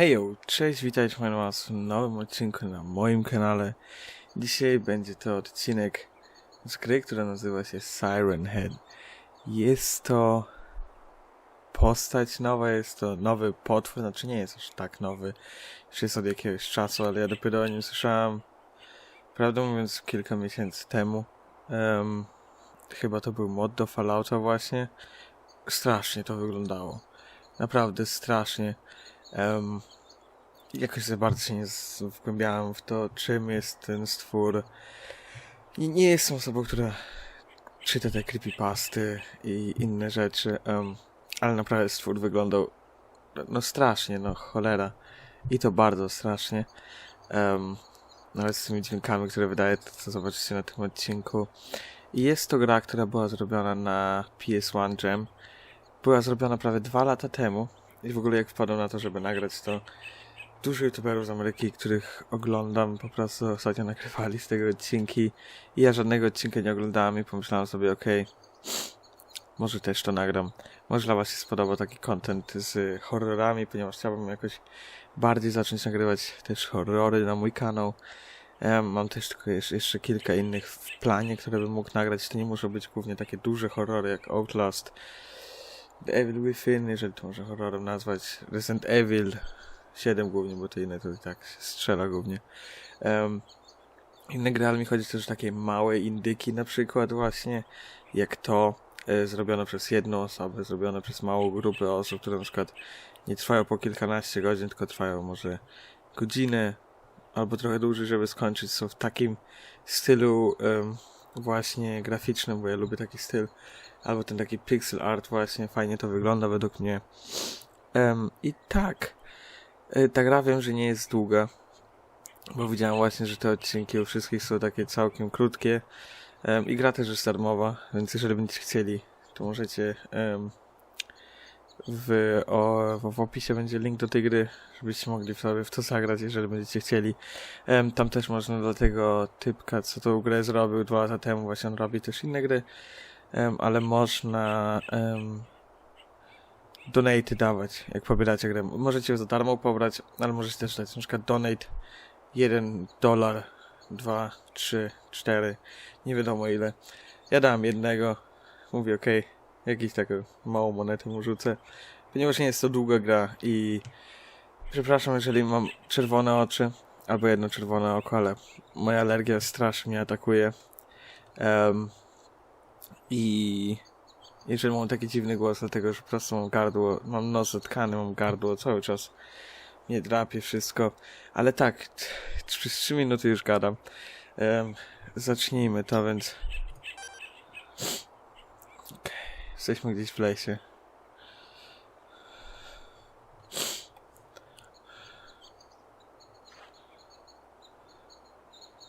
Hejo, cześć, witajcie moi was w nowym odcinku na moim kanale. Dzisiaj będzie to odcinek z gry, która nazywa się Siren Head. Jest to postać nowa, jest to nowy potwór, znaczy nie jest aż tak nowy, już jest od jakiegoś czasu, ale ja dopiero o nim słyszałem, prawdę mówiąc, kilka miesięcy temu. Em, chyba to był mod do Fallouta właśnie. Strasznie to wyglądało. Naprawdę strasznie. Em, jakoś za bardzo się nie wgłębiałem w to, czym jest ten stwór. I nie jestem osobą, która czyta te creepypasty i inne rzeczy, em, ale naprawdę stwór wyglądał no strasznie, no cholera. I to bardzo strasznie. Um, nawet z tymi dźwiękami, które wydaje, to, to zobaczycie na tym odcinku. I jest to gra, która była zrobiona na PS1 Jam. Była zrobiona prawie dwa lata temu. I w ogóle jak wpadłem na to, żeby nagrać to, dużo youtuberów z Ameryki, których oglądam, po prostu ostatnio nagrywali z tego odcinki. I ja żadnego odcinka nie oglądałem i pomyślałem sobie, okej, może też to nagram. Może dla was się spodoba taki content z horrorami, ponieważ chciałbym jakoś bardziej zacząć nagrywać też horrory na mój kanał. Mam też tylko jeszcze kilka innych w planie, które bym mógł nagrać. To nie muszą być głównie takie duże horrory jak Outlast, The Evil Within, jeżeli to można horrorem nazwać, Resident Evil 7 głównie, bo to inne to i tak strzela głównie. Um, inne gry, ale mi chodzi też o takie małe indyki na przykład właśnie, jak to e, zrobione przez jedną osobę, zrobione przez małą grupę osób, które na przykład nie trwają po kilkanaście godzin, tylko trwają może godzinę albo trochę dłużej, żeby skończyć. Są w takim stylu em, właśnie graficznym, bo ja lubię taki styl. Albo ten taki pixel art właśnie, fajnie to wygląda według mnie. Em, I tak, e, ta gra wiem, że nie jest długa, bo widziałem właśnie, że te odcinki u wszystkich są takie całkiem krótkie. Em, I gra też jest darmowa, więc jeżeli będziecie chcieli, to możecie em, w, o, w, opisie będzie link do tej gry, żebyście mogli sobie w to zagrać, jeżeli będziecie chcieli. Tam też można do tego typka, co tą grę zrobił dwa lata temu, właśnie on robi też inne gry, ale można donate dawać, jak pobieracie grę. Możecie za darmo pobrać, ale możecie też dać na przykład donate 1 dolar, 2, 3, 4, nie wiadomo ile. Ja dałem jednego, mówię okej, jakiś taką małą monetę mu rzucę, ponieważ nie jest to długa gra i przepraszam, jeżeli mam czerwone oczy albo jedno czerwone oko, ale moja alergia strasznie mnie atakuje Em, i jeżeli mam taki dziwny głos, dlatego że po prostu mam gardło, mam nos zatkany, mam gardło cały czas mnie drapie wszystko, ale tak, przez 3 minuty już gadam. Em, zacznijmy to, więc Jesteśmy gdzieś w lesie.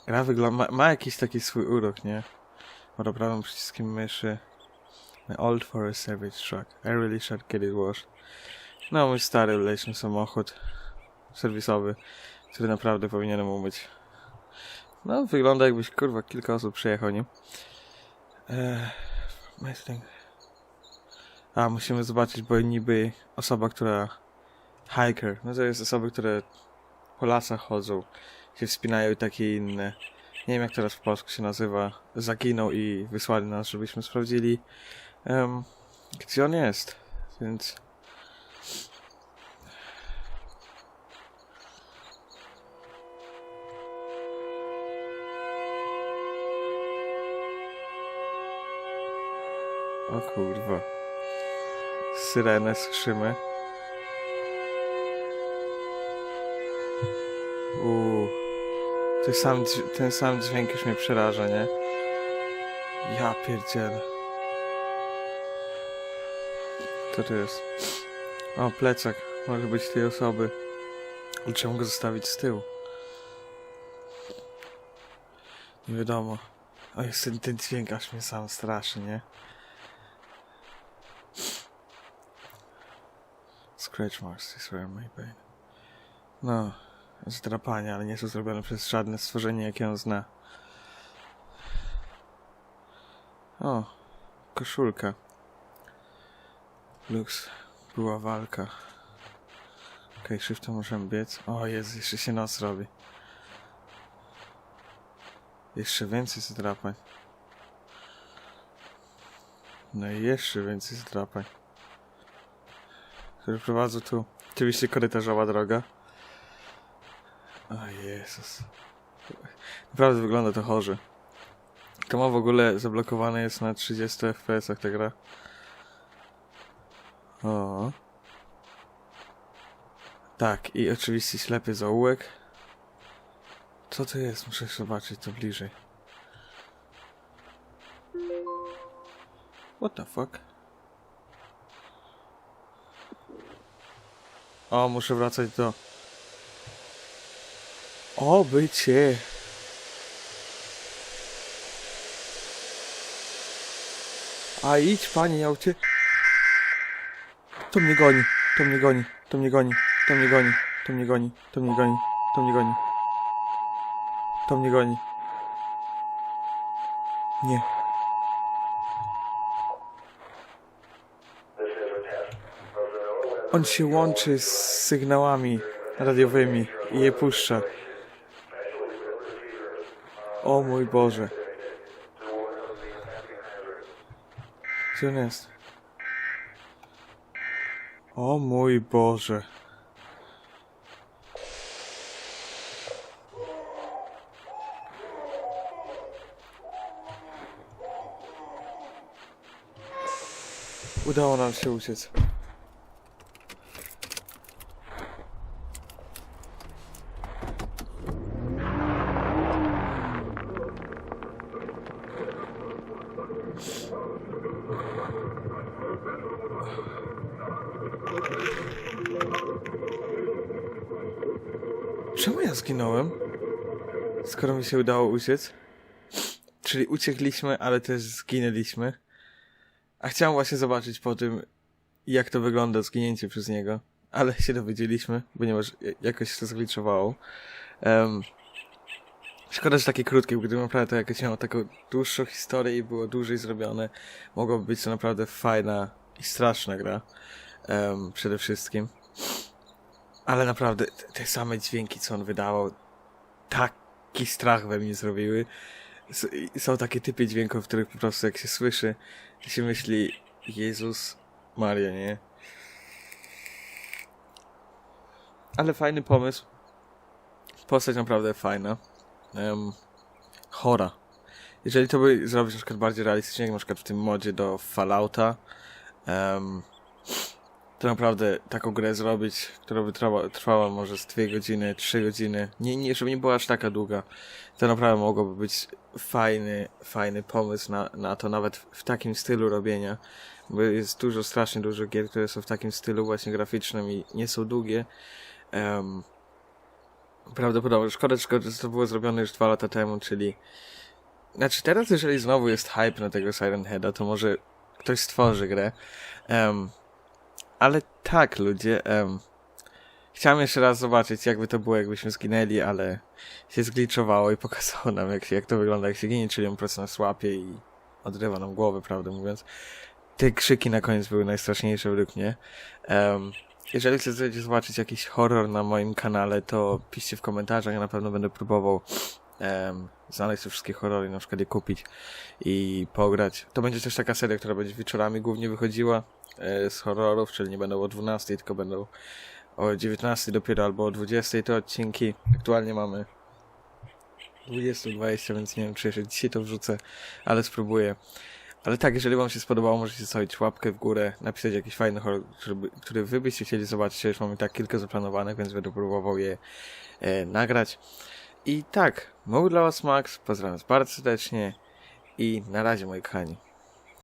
Gra wygląda, ma, ma jakiś taki swój urok, nie? Ma prawym przyciskiem myszy. My old Forest Savage truck. I really should get it washed. No, mój stary leśny samochód serwisowy, który naprawdę powinienem umyć. No, wygląda jakbyś, kurwa, kilka osób przyjechał nim. Eee. A, musimy zobaczyć, bo niby osoba, która... Hiker. No to jest osoby, które po lasach chodzą, się wspinają i takie inne. Nie wiem, jak teraz w polsku się nazywa. Zaginął i wysłali nas, żebyśmy sprawdzili, em, gdzie on jest. Więc... O kurwa. Syrenę słyszymy. Uuu. Ten sam, ten sam dźwięk już mnie przeraża, nie? Ja pierdzielę. Co to jest? O, plecak. Może być tej osoby. Ale go zostawić z tyłu. Nie wiadomo. O, jest ten, ten dźwięk aż mnie sam straszy, nie? Scratch marks, I swear my pain. No, zdrapania, ale nie są zrobione przez żadne stworzenie, jakie on zna. O, koszulka. Lux, była walka. Okej, Okej, shiftem możemy biec. O Jezu, jeszcze się noc robi. Jeszcze więcej zdrapań. No i jeszcze więcej zdrapań. Które prowadzą tu. Oczywiście korytarzowa droga. O Jezus. Naprawdę wygląda to chorze. To ma w ogóle zablokowane jest na 30 fps ta gra. O. Tak, i oczywiście ślepy zaułek. Co to jest? Muszę zobaczyć to bliżej. What the fuck? O, muszę wracać do... O, bycie! A idź, panie, ja ucie... To mnie goni, to mnie goni, to mnie goni, to mnie goni, to mnie goni, to mnie goni, to mnie goni. To mnie goni. Nie. On się łączy z sygnałami radiowymi i je puszcza. O mój Boże. Gdzie on jest? O mój Boże. Udało nam się uciec. Czemu ja zginąłem? Skoro mi się udało uciec? Czyli uciekliśmy, ale też zginęliśmy. A chciałem właśnie zobaczyć po tym, jak to wygląda zginięcie przez niego. Ale się dowiedzieliśmy, ponieważ jakoś to zgliczowało. Um, szkoda, że takie krótkie, bo gdyby naprawdę to jakoś miało taką dłuższą historię i było dłużej zrobione, mogłoby być to naprawdę fajna i straszna gra. Um, przede wszystkim. Ale naprawdę, te, same dźwięki, co on wydawał, taki strach we mnie zrobiły. S- są takie typy dźwięków, których po prostu jak się słyszy, to się myśli, Jezus Maria, nie? Ale fajny pomysł. Postać naprawdę fajna. Um, chora. Jeżeli to by zrobić na przykład bardziej realistycznie, jak na przykład w tym modzie do Fallouta, um, to naprawdę taką grę zrobić, która by trwała, trwała może z 2 godziny, 3 godziny, nie, nie, żeby nie była aż taka długa, to naprawdę mogłoby być fajny, fajny pomysł na, na to, nawet w takim stylu robienia, bo jest dużo, strasznie dużo gier, które są w takim stylu właśnie graficznym i nie są długie. Um, prawdopodobnie, szkoda, szkoda, że to było zrobione już dwa lata temu, czyli znaczy teraz, jeżeli znowu jest hype na tego Siren Heada, to może ktoś stworzy grę. Um, ale tak, ludzie. Chciałem jeszcze raz zobaczyć, jakby to było, jakbyśmy zginęli, ale się zgliczowało i pokazało nam, jak, jak to wygląda, jak się ginie, czyli on po prostu nas łapie i odrywa nam głowę, prawdę mówiąc. Te krzyki na koniec były najstraszniejsze według mnie. Jeżeli chcecie zobaczyć jakiś horror na moim kanale, to piszcie w komentarzach, ja na pewno będę próbował znaleźć te wszystkie horrory, na przykład je kupić i pograć. To będzie też taka seria, która będzie wieczorami głównie wychodziła z horrorów, czyli nie będą o 12, tylko będą o 19 dopiero albo o 20 te odcinki. Aktualnie mamy 20-20, więc nie wiem, czy jeszcze dzisiaj to wrzucę, ale spróbuję. Ale tak, jeżeli wam się spodobało, możecie zostawić łapkę w górę, napisać jakiś fajny horror, który, który wy byście chcieli zobaczyć. Już mamy tak kilka zaplanowanych, więc będę próbował je e, nagrać. I tak, mówił dla was Max, pozdrawiam was bardzo serdecznie i na razie moi kochani.